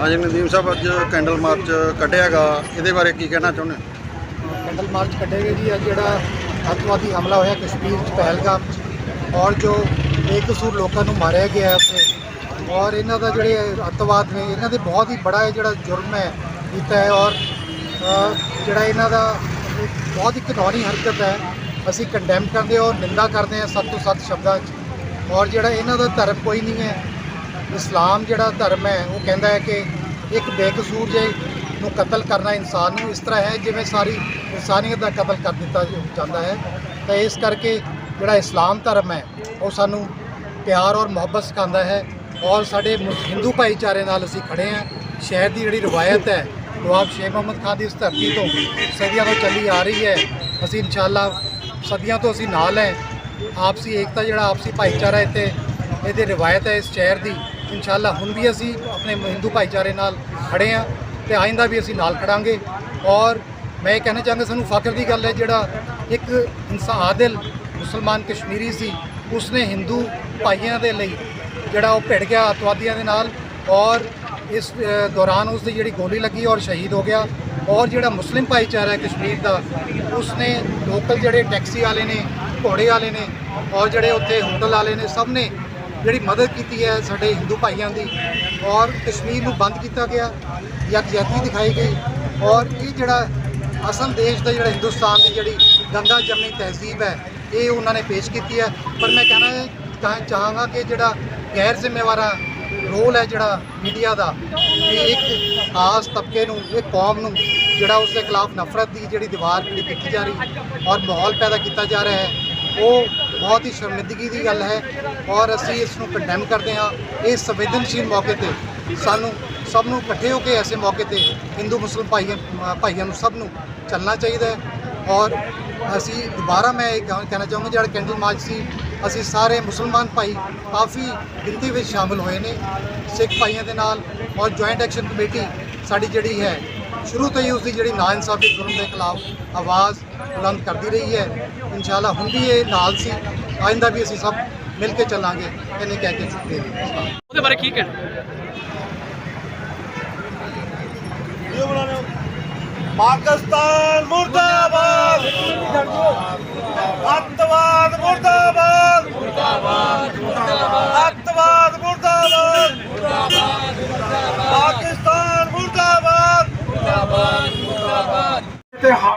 ਹਾਂਜੀ, ਨਦੀਮ ਸਾਹਿਬ, ਅੱਜ candle March ਕੱਢਿਆਗਾ। ਇਹਦੇ ਬਾਰੇ ਕੀ ਕਹਿਣਾ ਚਾਹੁੰਦੇ ਕੈਂਡਲ ਮਾਰਚ ਕੱਢੇਗੇ ਜੀ, ਅੱਜ ਜਿਹੜਾ ਅੱਤਵਾਦੀ ਹਮਲਾ ਹੋਇਆ ਕਸ਼ਮੀਰ ਚ, ਪਹਿਲਗਾਮ 'ਚ, ਔਰ ਜੋ ਬੇਕਸੂਰ ਲੋਕਾਂ ਨੂੰ ਮਾਰਿਆ ਗਿਆ ਉੱਥੇ, ਔਰ ਇਹਨਾਂ ਦਾ ਜਿਹੜੇ ਅੱਤਵਾਦ ਨੇ, ਇਹਨਾਂ ਦੇ ਬਹੁਤ ਹੀ ਬੜਾ ਇਹ ਜਿਹੜਾ ਜੁਰਮ ਹੈ, ਕੀਤਾ ਹੈ, ਔਰ ਜਿਹੜਾ ਇਹਨਾਂ ਦਾ ਬਹੁਤ ਹੀ ਘਿਨੌਣੀ ਹਰਕਤ ਹੈ, ਅਸੀਂ ਕੰਡੈਮ ਕਰਦੇ ਔਰ ਨਿੰਦਾ ਕਰਦੇ ਹਾਂ ਸੱਤ ਤੋਂ ਸੱਤ ਸ਼ਬਦਾਂ 'ਚ, ਔਰ ਜਿਹੜਾ ਇਹਨਾਂ ਦਾ ਧਰਮ ਕੋਈ ਨਹੀਂ ਹੈ ਇਸਲਾਮ ਜਿਹੜਾ ਧਰਮ ਹੈ, ਉਹ ਕਹਿੰਦਾ ਹੈ ਕਿ ਇੱਕ ਬੇਕਸੂਰ ਜੇ ਨੂੰ ਕਤਲ ਕਰਨਾ ਇਨਸਾਨ ਨੂੰ ਇਸ ਤਰ੍ਹਾਂ ਹੈ ਜਿਵੇਂ ਸਾਰੀ ਇਨਸਾਨੀਅਤ ਦਾ ਕਤਲ ਕਰ ਦਿੱਤਾ ਜਾਂਦਾ ਹੈ। ਤਾਂ ਇਸ ਕਰਕੇ ਜਿਹੜਾ ਇਸਲਾਮ ਧਰਮ ਹੈ, ਉਹ ਸਾਨੂੰ ਪਿਆਰ ਔਰ ਮੁਹੱਬਤ ਸਿਖਾਉਂਦਾ ਹੈ ਔਰ ਸਾਡੇ ਹਿੰਦੂ ਭਾਈਚਾਰੇ ਨਾਲ ਅਸੀਂ ਖੜੇ ਹਾਂ। ਸ਼ਹਿਰ ਦੀ ਜਿਹੜੀ ਰਵਾਇਤ ਹੈ ਨਵਾਬ ਸ਼ੇਖ ਮੁਹੰਮਦ ਖਾਨ ਦੀ ਇਸ ਧਰਤੀ ਤੋਂ ਸਦੀਆਂ ਤੋਂ ਚੱਲੀ ਆ ਰਹੀ ਹੈ। ਅਸੀਂ ਇਨਸ਼ਾਅੱਲਾ ਸਦੀਆਂ ਤੋਂ ਅਸੀਂ ਨਾਲ ਹੈ। ਆਪਸੀ ਏਕਤਾ ਜਿਹੜਾ ਆਪਸੀ ਭਾਈਚਾਰਾ ਇੱਥੇ, ਇਹਦੀ ਰਵਾਇਤ ਹੈ ਇਸ ਸ਼ਹਿਰ ਦੀ। ਇਨਸ਼ਾਅੱਲਾ ਹੁਣ ਵੀ ਅਸੀਂ ਆਪਣੇ ਹਿੰਦੂ ਭਾਈਚਾਰੇ ਨਾਲ ਖੜੇ ਹਾਂ ਤੇ ਆਇੰਦਾ ਵੀ ਅਸੀਂ ਨਾਲ ਖੜਾਂਗੇ। ਔਰ ਮੈਂ ਇਹ ਕਹਿਣਾ ਚਾਹਾਂਗਾ, ਸਾਨੂੰ ਫਖਰ ਦੀ ਗੱਲ ਹੈ, ਜਿਹੜਾ ਇੱਕ ਇਨਸਾਨ ਆਦਿਲ ਮੁਸਲਮਾਨ ਕਸ਼ਮੀਰੀ ਸੀ, ਉਸਨੇ ਹਿੰਦੂ ਭਾਈਆਂ ਦੇ ਲਈ ਜਿਹੜਾ ਉਹ ਭਿੜ ਗਿਆ ਅਤਵਾਦੀਆਂ ਦੇ ਨਾਲ ਔਰ ਇਸ ਦੌਰਾਨ ਉਸ ਦੀ ਜਿਹੜੀ ਗੋਲੀ ਲੱਗੀ ਔਰ ਸ਼ਹੀਦ ਹੋ ਗਿਆ। ਔਰ ਜਿਹੜਾ ਮੁਸਲਿਮ ਭਾਈਚਾਰਾ ਹੈ ਕਸ਼ਮੀਰ ਦਾ, ਉਸਨੇ ਲੋਕਲ ਜਿਹੜੇ ਟੈਕਸੀ ਵਾਲੇ ਨੇ, ਘੋੜੇ ਵਾਲੇ ਨੇ ਔਰ ਜਿਹੜੇ ਉੱਥੇ ਹੋਟਲ ਵਾਲੇ ਨੇ, ਸਭ ਨੇ ਜਿਹੜੀ ਮਦਦ ਕੀਤੀ ਹੈ ਸਾਡੇ ਹਿੰਦੂ ਭਾਈਆਂ ਦੀ ਔਰ ਕਸ਼ਮੀਰ ਨੂੰ ਬੰਦ ਕੀਤਾ ਗਿਆ, ਯਕਜਹਿਤੀ ਦਿਖਾਈ ਗਈ ਔਰ ਇਹ ਜਿਹੜਾ ਅਸਲ ਦੇਸ਼ ਦਾ ਜਿਹੜਾ ਹਿੰਦੁਸਤਾਨ ਦੀ ਜਿਹੜੀ ਗੰਦਾ ਜਮਨੀ ਤਹਿਜ਼ੀਬ ਹੈ, ਇਹ ਉਹਨਾਂ ਨੇ ਪੇਸ਼ ਕੀਤੀ ਹੈ। ਪਰ ਮੈਂ ਕਹਿਣਾ ਚਾਹ- ਚਾਹਾਂਗਾ ਕਿ ਜਿਹੜਾ ਗੈਰ ਜ਼ਿੰਮੇਵਾਰਾ ਰੋਲ ਹੈ ਜਿਹੜਾ ਮੀਡੀਆ ਦਾ ਕਿ ਇੱਕ ਖਾਸ ਤਬਕੇ ਨੂੰ, ਇੱਕ ਕੌਮ ਨੂੰ ਜਿਹੜਾ ਉਸ ਦੇ ਖਿਲਾਫ ਨਫ਼ਰਤ ਦੀ ਜਿਹੜੀ ਦੀਵਾਰ ਜਿਹੜੀ ਕੀਤੀ ਜਾ ਰਹੀ ਔਰ ਮਾਹੌਲ ਪੈਦਾ ਕੀਤਾ ਜਾ ਰਿਹਾ ਹੈ, ਉਹ ਬਹੁਤ ਹੀ ਸ਼ਰਮਿੰਦਗੀ ਦੀ ਗੱਲ ਹੈ ਔਰ ਅਸੀਂ ਇਸ ਨੂੰ ਕੰਡੈਮ ਕਰਦੇ ਹਾਂ। ਇਹ ਸੰਵੇਦਨਸ਼ੀਲ ਮੌਕੇ ਤੇ ਸਾਨੂੰ ਸਭ ਨੂੰ ਇਕੱਠੇ ਹੋ ਕੇ ਐਸੇ ਮੌਕੇ ਤੇ ਹਿੰਦੂ ਮੁਸਲਿਮ ਭਾਈਆਂ ਭਾਈਆਂ ਨੂੰ ਸਭ ਨੂੰ ਚੱਲਣਾ ਚਾਹੀਦਾ ਹੈ ਔਰ ਅਸੀਂ ਦੁਬਾਰਾ ਮੈਂ ਇਹ ਕਹਿ- ਕਹਿਣਾ ਚਾਹੂੰਗਾ ਜਿਹੜਾ ਕੈਂਡਲ ਮਾਰਚ ਸੀ, ਅਸੀਂ ਸਾਰੇ ਮੁਸਲਮਾਨ ਭਾਈ ਕਾਫੀ ਗਿਣਤੀ ਵਿੱਚ ਸ਼ਾਮਲ ਹੋਏ ਨੇ, ਸਿੱਖ ਭਾਈਆਂ ਦੇ ਨਾਲ ਔਰ ਜੁਆਇੰਟ ਐਕਸ਼ਨ ਕਮੇਟੀ ਸਾਡੀ ਜਿਹੜੀ ਹੈ ਸ਼ੁਰੂ ਤੋਂ ਹੀ ਉਸ ਦੀ ਜਿਹੜੀ ਨਾ ਇਨਸਾਫੀ ਜ਼ੁਲਮ ਦੇ ਖਿਲਾਫ ਆਵਾਜ਼ ਬੁਲੰਦ ਕਰਦੀ ਰਹੀ ਹੈ। ਇਨਸ਼ਾਅੱਲਾ ਹੁਣ ਵੀ ਇਹ ਨਾਲ ਸੀ। ਆਇੰਦਾ ਵੀ ਅਸੀਂ ਸਭ ਮਿਲ ਕੇ ਚੱਲਾਂਗੇ ਇਹਨੇ ਕਹਿ ਕੇ ਸਕਦੇ ਉਹਦੇ ਬਾਰੇ ਕੀ ਕਹਿਣਾ? ਪਾਕਿਸਤਾਨ ਮੁਰਦਾਬਾਦ! ਅੱਤਵਾਦ ਮੁਰਦਾਬਾਦ!